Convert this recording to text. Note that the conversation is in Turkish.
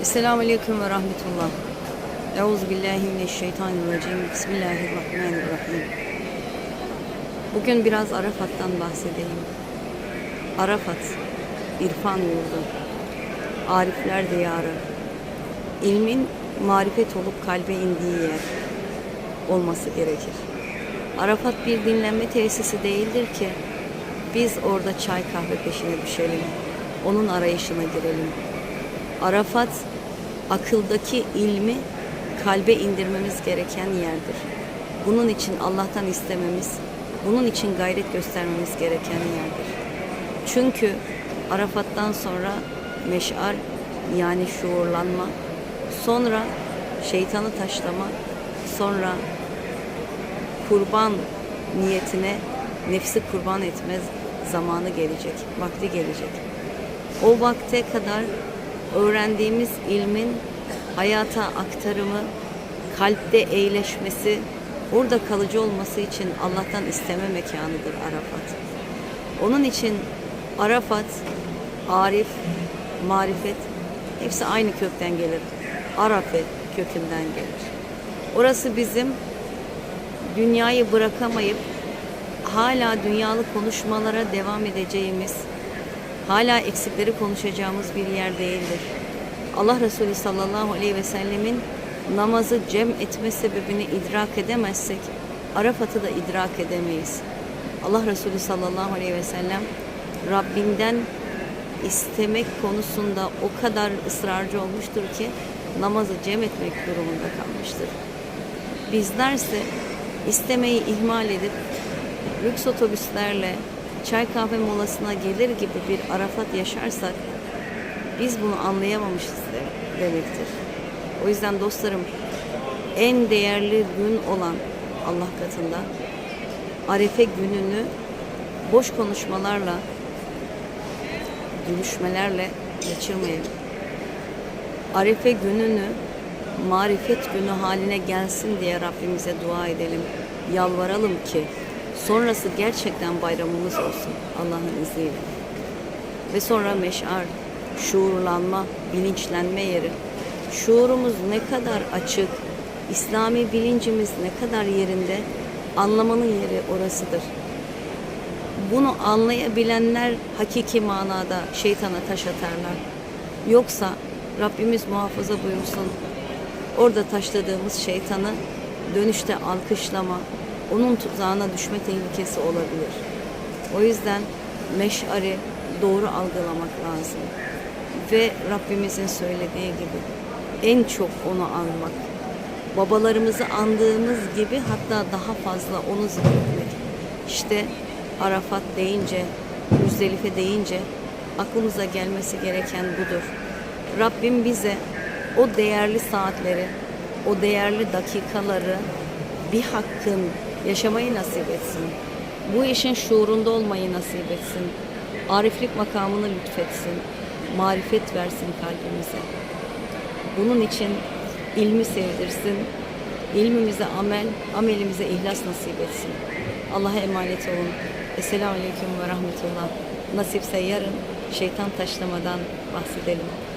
Esselamu Aleyküm ve Rahmetullah. Euzu billahi mineşşeytanirracim. Bismillahirrahmanirrahim. Bugün biraz Arafat'tan bahsedeyim. Arafat, irfan yurdu, arifler diyarı, ilmin marifet olup kalbe indiği yer olması gerekir. Arafat bir dinlenme tesisi değildir ki biz orada çay kahve peşine düşelim. Onun arayışına girelim. Arafat akıldaki ilmi kalbe indirmemiz gereken yerdir. Bunun için Allah'tan istememiz, bunun için gayret göstermemiz gereken yerdir. Çünkü Arafat'tan sonra meş'ar yani şuurlanma, sonra şeytanı taşlama, sonra kurban niyetine nefsi kurban etmez zamanı gelecek, vakti gelecek. O vakte kadar öğrendiğimiz ilmin hayata aktarımı, kalpte eğleşmesi, orada kalıcı olması için Allah'tan isteme mekanıdır Arafat. Onun için Arafat, Arif, marifet hepsi aynı kökten gelir. Arafe kökünden gelir. Orası bizim dünyayı bırakamayıp hala dünyalı konuşmalara devam edeceğimiz, hala eksikleri konuşacağımız bir yer değildir. Allah Resulü sallallahu aleyhi ve sellemin namazı cem etme sebebini idrak edemezsek Arafat'ı da idrak edemeyiz. Allah Resulü sallallahu aleyhi ve sellem Rabbinden istemek konusunda o kadar ısrarcı olmuştur ki namazı cem etmek durumunda kalmıştır. Bizlerse istemeyi ihmal edip lüks otobüslerle çay kahve molasına gelir gibi bir Arafat yaşarsak biz bunu anlayamamışız de- demektir. O yüzden dostlarım en değerli gün olan Allah katında Arefe gününü boş konuşmalarla, gülüşmelerle geçirmeyelim. Arefe gününü marifet günü haline gelsin diye Rabbimize dua edelim. Yalvaralım ki sonrası gerçekten bayramımız olsun Allah'ın izniyle. Ve sonra meş'ar, şuurlanma, bilinçlenme yeri. Şuurumuz ne kadar açık, İslami bilincimiz ne kadar yerinde, anlamanın yeri orasıdır. Bunu anlayabilenler hakiki manada şeytana taş atarlar. Yoksa Rabbimiz muhafaza buyursun. Orada taşladığımız şeytanı dönüşte alkışlama, onun tuzağına düşme tehlikesi olabilir. O yüzden meş'ari doğru algılamak lazım. Ve Rabbimizin söylediği gibi en çok onu anmak. Babalarımızı andığımız gibi hatta daha fazla onu zikretmek. İşte Arafat deyince, Müzdelife deyince aklımıza gelmesi gereken budur. Rabbim bize o değerli saatleri, o değerli dakikaları bir hakkın yaşamayı nasip etsin. Bu işin şuurunda olmayı nasip etsin. Ariflik makamını lütfetsin. Marifet versin kalbimize. Bunun için ilmi sevdirsin. İlmimize amel, amelimize ihlas nasip etsin. Allah'a emanet olun. Esselamu Aleyküm ve Rahmetullah. Nasipse yarın şeytan taşlamadan bahsedelim.